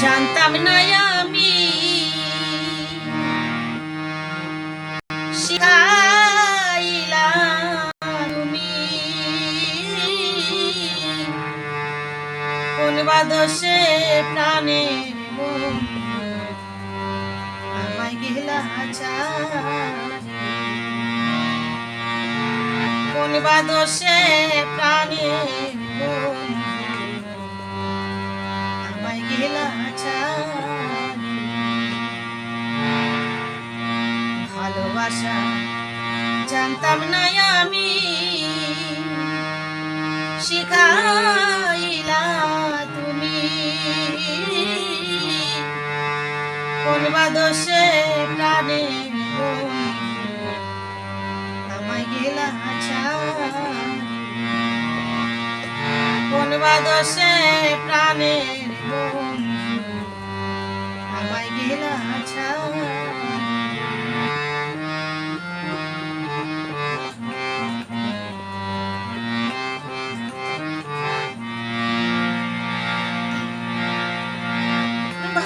জানতাম না আমি বাদশে প্রাণে আমায় গেলা ছাড়ি। কোন প্রাণে আমায় গেলা ছাড়ি। ভালোবাসা জানতাম না আমি শিখাইলা তুমি কোন বাদশে প্রাণে আমায় গেলা। কোন বাদশে প্রাণের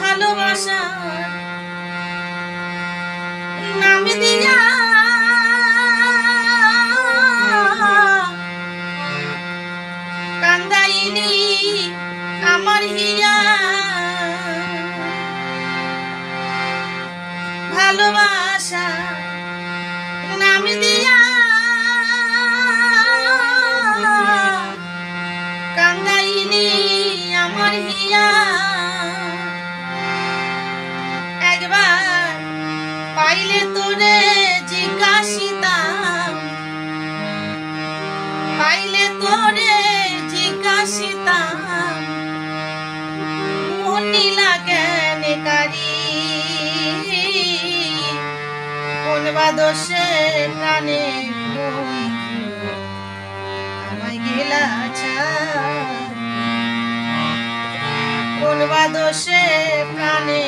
ভালোবাসা একবার পাইলে তোরে জিজ্ঞাসিতাম। পাইলে তোরে জিজ্ঞাসিতাম। মনিলা কেন কারি। কোন বাদশে প্রাণে আমায় গেলা ছাড়ি। কোন বাদশে প্রাণে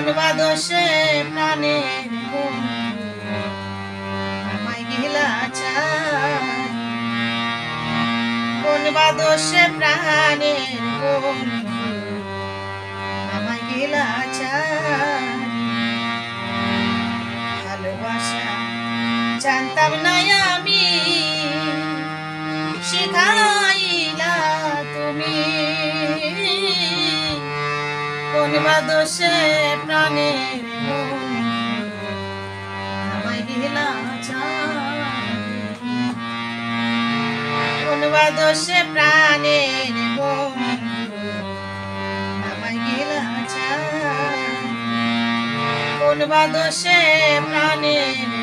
কোন বাদশে বন্ধু আমায় গেলা ছাড়ি। কোন বাদশে বন্ধু আমায় গেলা ছাড়ি। ভালোবাসা জানতাম না আমি, শিখাইলা তুমি কোন বাদশে প্রাণের বন্ধু আমায় গেলা ছাড়ি। কোন বাদশে প্রাণের আমায় গেলা ছাড়ি। কোন বাদশে প্রাণের